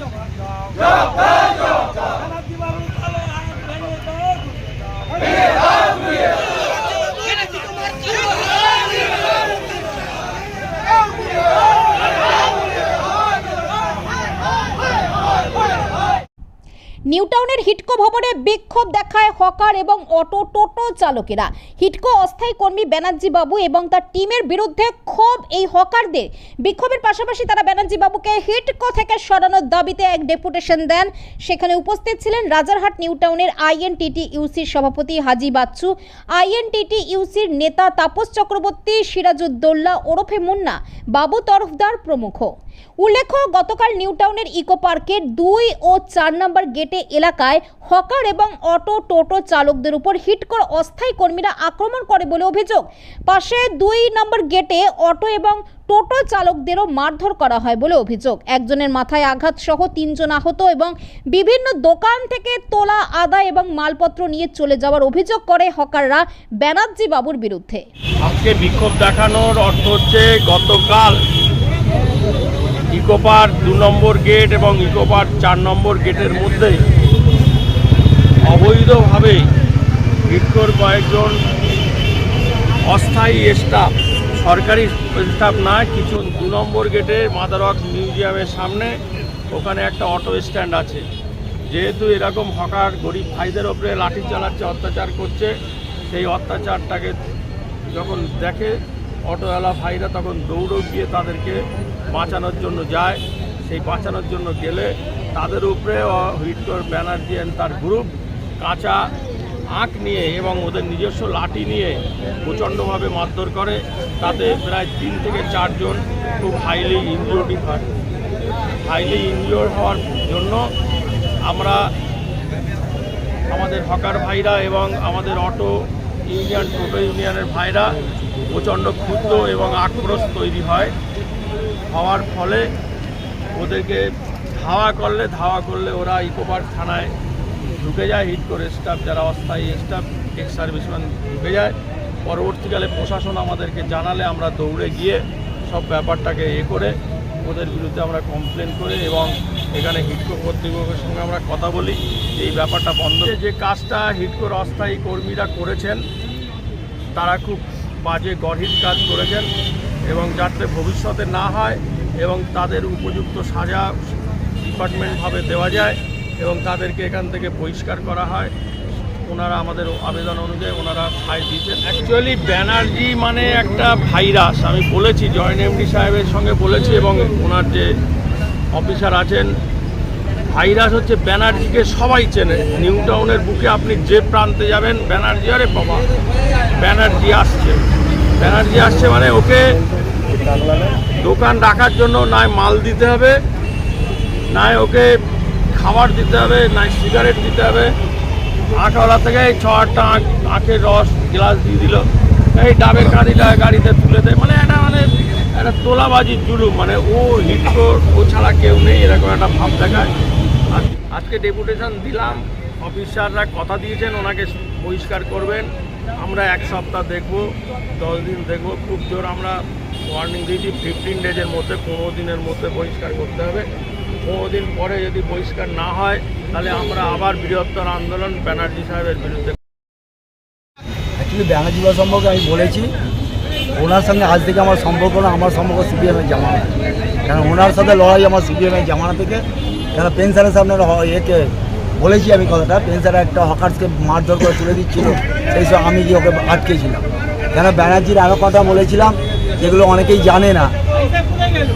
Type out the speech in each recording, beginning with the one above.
জবাব দাও জবাব নিউটাউনের হিটকো ভবনে বিক্ষোভ দেখায় হকার এবং অটো টোটো চালকেরা। হিটকো অস্থায়ী কর্মী ব্যানার্জি বাবু এবং তার টিমের বিরুদ্ধে ক্ষোভ এই হকারদের। বিক্ষোভের পাশাপাশি তারা ব্যানার্জি বাবুকে হিটকো থেকে সরানোর দাবিতে এক ডেপুটেশন দেন। সেখানে উপস্থিত ছিলেন রাজারহাট নিউটাউনের আইএনটিটি ইউসির সভাপতি হাজি বাচ্চু আইএনটিটি ইউসির নেতা তাপস চক্রবর্তী সিরাজউদ্দৌল্লা ওরফে মুন্না, বাবু তরফদার প্রমুখ। উল্লেখ্য, গতকাল নিউটাউনের ইকো পার্কের দুই ও চার নম্বর গেটে এলাকায় হকার এবং অটো টোটো চালকদের উপর হিট হিটকর অস্থায়ী কর্মীরা আক্রমণ করে বলে অভিযোগ। পাশে দুই নম্বর গেটে অটো এবং টোটো চালকদেরও মারধর করা হয় বলে অভিযোগ। একজনের মাথায় আঘাত সহ তিনজন আহত এবং বিভিন্ন দোকান থেকে তোলা আদা এবং মালপত্র নিয়ে চলে যাওয়ার অভিযোগ করে হকাররা ব্যানার্জি বাবুর বিরুদ্ধে। আজকে বিক্ষোভ দেখানোর অর্থ হচ্ছে গতকাল ইকোপার দু নম্বর গেট এবং ইকোপার চার নম্বর গেটের মধ্যে অবৈধভাবে ভিক্ষর কয়েকজন অস্থায়ী স্টাফ সরকারি স্টাফ না, কিছু দু নম্বর গেটে মাদারক মিউজিয়ামের সামনে ওখানে একটা অটো স্ট্যান্ড আছে। যেহেতু এরকম হকার গরিব ভাইদের ওপরে লাঠি চালাচ্ছে, অত্যাচার করছে, সেই অত্যাচারটাকে যখন দেখে অটোওয়ালা ভাইরা তখন দৌড়ো গিয়ে তাদেরকে বাঁচানোর জন্য যায়, সেই বাঁচানোর জন্য গেলে তাদের উপরে হিটকর ব্যানার্জি অ্যান্ড তার গ্রুপ কাঁচা আঁক নিয়ে এবং ওদের নিজস্ব লাঠি নিয়ে প্রচণ্ডভাবে মারধর করে। তাতে প্রায় তিন থেকে চারজন খুব হাইলি ইনজুরি হয়। হাইলি ইনজিওর হওয়ার জন্য আমরা আমাদের হকার ভাইরা এবং আমাদের অটো ইউনিয়ন, টোটো ইউনিয়নের ভাইরা প্রচণ্ড ক্ষুদ্র এবং আক্রোশ তৈরি হয়। হওয়ার ফলে ওদেরকে ধাওয়া করলে ধাওয়া করলে ওরা ইকোপার থানায় ঢুকে যায়, হিট করে স্টাফ যারা অস্থায়ী স্টাফ এক্স সার্ভিসম্যান ঢুকে যায়। পরবর্তীকালে প্রশাসন আমাদেরকে জানালে আমরা দৌড়ে গিয়ে সব ব্যাপারটাকে এ করে ওদের বিরুদ্ধে আমরা কমপ্লেন করে এবং এখানে হিটকো কর্তৃপক্ষের সঙ্গে আমরা কথা বলি। এই ব্যাপারটা বন্ধ। যে কাজটা হিটকোর অস্থায়ী কর্মীরা করেছেন, তারা খুব বাজে, গরহিত কাজ করেছেন। এবং যাতে ভবিষ্যতে না হয় এবং তাদের উপযুক্ত সাজা ডিপার্টমেন্টভাবে দেওয়া যায় এবং তাদেরকে এখান থেকে বহিষ্কার করা হয়। ওনারা আমাদের আবেদন অনুযায়ী ওনারা সাই দিয়েছেন। অ্যাকচুয়ালি ব্যানার্জি মানে একটা ভাইরাস। আমি বলেছি, জয়েন্ট এমডি সাহেবের সঙ্গে বলেছি এবং ওনার যে অফিসার আছেন, ভাইরাস হচ্ছে ব্যানার্জিকে সবাই চেনে। নিউ টাউনের বুকে আপনি যে প্রান্তে যাবেন, ব্যানার্জি, আরে বাবা, ব্যানার্জি আসছে। ব্যানার্জি আসছে মানে ওকে দোকান রাখার জন্য নয় মাল দিতে হবে নয় ওকে খাবার দিতে হবে নয় সিগারেট দিতে হবে। আঁকওয়ালা থেকে এই ছ আটটা আঁক আঁখের রস গ্লাস দিয়ে দিল। এই ডাবের কাঁদিটা গাড়িতে তুলে দেয়। মানে একটা মানে একটা তোলাবাজির জুলুম মানে ও হিটকোর ও ছাড়া কেউ নেই, এরকম একটা ভাব দেখায়। আজ- আজকে ডেপুটেশন দিলাম। অফিসাররা কথা দিয়েছেন, ওনাকে পরিষ্কার করবেন। আমরা এক সপ্তাহ দেখব, দশ দিন দেখব। খুব জোর আমরা ওয়ার্নিং দিয়েছি ফিফটিন ডেজের মধ্যে, পনেরো দিনের মধ্যে পরিষ্কার করতে হবে। পনেরো দিন পরে যদি পরিষ্কার না হয়, তাহলে আমরা আবার বৃহত্তর আন্দোলন ব্যানার্জি সাহেবের বিরুদ্ধে। অ্যাকচুয়ালি ব্যানার্জি বাবু সম্পর্কে আমি বলেছি, ওনার সঙ্গে আজ থেকে আমার সম্পর্ক না, আমার সম্পর্ক সিপিএমের জামানা কারণ ওনার সাথে লড়াই আমার সিপিএমের জামানা থেকে কেন পেনশনের সামনে একে বলেছি আমি কথাটা পেনশনের একটা হকার্সকে মারধর করে তুলে দিচ্ছিল সেই সব আমি গিয়ে ওকে আটকেছিলাম। কেন ব্যানার্জির আরও কথা বলেছিলাম যেগুলো অনেকেই জানে না।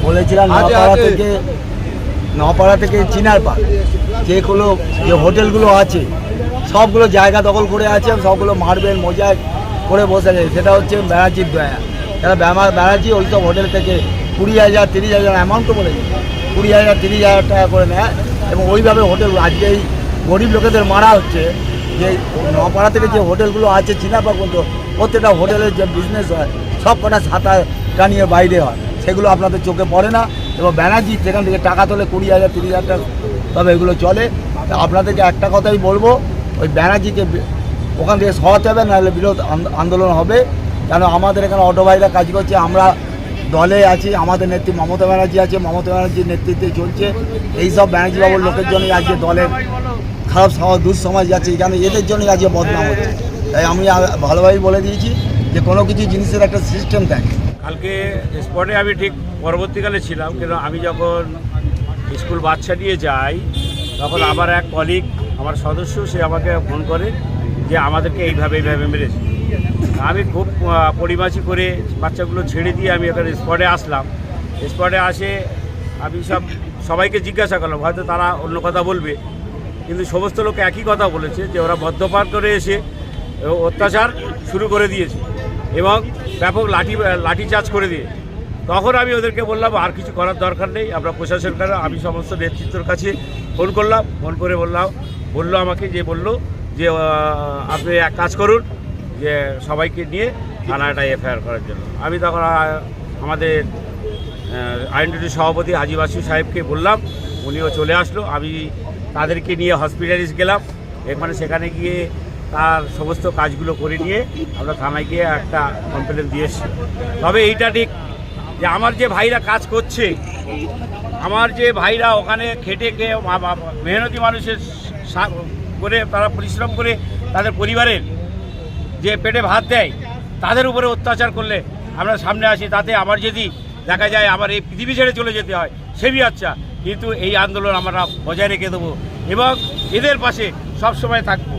বলেছিলাম নপাড়া থেকে নপাড়া থেকে চিনার পাক যেগুলো যে হোটেলগুলো আছে সবগুলো জায়গা দখল করে আছে সবগুলো মারবেন মোজাক করে বসে আছে। সেটা হচ্ছে ব্যানার্জির দয়া। তারা ব্যানার্জি ওই সব হোটেল থেকে কুড়ি হাজার তিরিশ হাজার অ্যামাউন্টও বলেছে কুড়ি হাজার তিরিশ হাজার টাকা করে নেয় এবং ওইভাবে হোটেল আজকে এই গরিব লোকেদের মারা হচ্ছে, যে নপাড়া থেকে যে হোটেলগুলো আছে চিনাপা পর্যন্ত প্রত্যেকটা হোটেলের যে বিজনেস হয়, সব কটা ছাতা টানিয়ে বাইরে হয়। সেগুলো আপনাদের চোখে পড়ে না এবং ব্যানার্জি সেখান থেকে টাকা তোলে কুড়ি হাজার, তিরিশ হাজার টাকা, তবে এগুলো চলে। আপনাদেরকে একটা কথাই বলব, ওই ব্যানার্জিকে ওখান থেকে সরাতে হবে, নাহলে বিরোধ আন্দোলন হবে। কেন আমাদের এখানে অটো ভাইরা কাজ করছে, আমরা দলে আছি, আমাদের নেত্রী মমতা ব্যানার্জি আছে, মমতা ব্যানার্জির নেতৃত্বে চলছে। এইসব ব্যানার্জি বাবুর লোকের জন্যই আজকে দলের খারাপ সমাজ, দুঃসমাজ যাচ্ছে, এখানে এদের জন্যই আজকে বদনাম হচ্ছে। তাই আমি ভালোভাবেই বলে দিয়েছি যে কোনো কিছু জিনিসের একটা সিস্টেম থাকে কালকে স্পটে আমি ঠিক পরবর্তীকালে ছিলাম, কিন্তু আমি যখন স্কুল বাচ্চা নিয়ে যাই, তখন আমার এক কলিগ আমার সদস্য, সে আমাকে ফোন করে যে আমাদেরকে এইভাবে এইভাবে মেরেছে। আমি খুব পরিমাছি করে বাচ্চাগুলো ছেড়ে দিয়ে আমি এখানে স্পটে আসলাম। স্পটে আসে আমি সব, সবাইকে জিজ্ঞাসা করলাম, হয়তো তারা অন্য কথা বলবে। কিন্তু সমস্ত লোক একই কথা বলেছে যে ওরা মদ্যপান করে এসে অত্যাচার শুরু করে দিয়েছে এবং ব্যাপক লাঠি লাঠি চার্জ করে দিয়ে। তখন আমি ওদেরকে বললাম, আর কিছু করার দরকার নেই, আমরা প্রশাসন কাছে, আমি সমস্ত নেতৃত্বের কাছে ফোন করলাম, ফোন করে বললাম, বলল আমাকে যে বলল যে আপনি এক কাজ করুন, যে সবাইকে নিয়ে থানাটা এফআইআর করার জন্য। আমি তখন আমাদের আইনডিটি সভাপতি হাজি বাসু সাহেবকে বললাম উনিও চলে আসলো। আমি তাদেরকে নিয়ে হসপিটালিস গেলাম। এখানে সেখানে গিয়ে তার সমস্ত কাজগুলো করে নিয়ে আমরা থানায় গিয়ে একটা কমপ্লেন দিয়ে এসেছি। তবে এইটা ঠিক যে আমার যে ভাইরা কাজ করছে, আমার যে ভাইরা ওখানে খেটে খেয়ে মেহনতি মানুষের করে তারা পরিশ্রম করে তাদের পরিবারের যে পেটে ভাত দেয়, তাদের উপরে অত্যাচার করলে আমরা সামনে আসি। তাতে আমার যদি দেখা যায় আমার এই পৃথিবী ছেড়ে চলে যেতে হয় সেবি আচ্ছা। কিন্তু এই আন্দোলন আমরা বজায় রেখে দেবো এবং এদের পাশে সবসময় থাকব।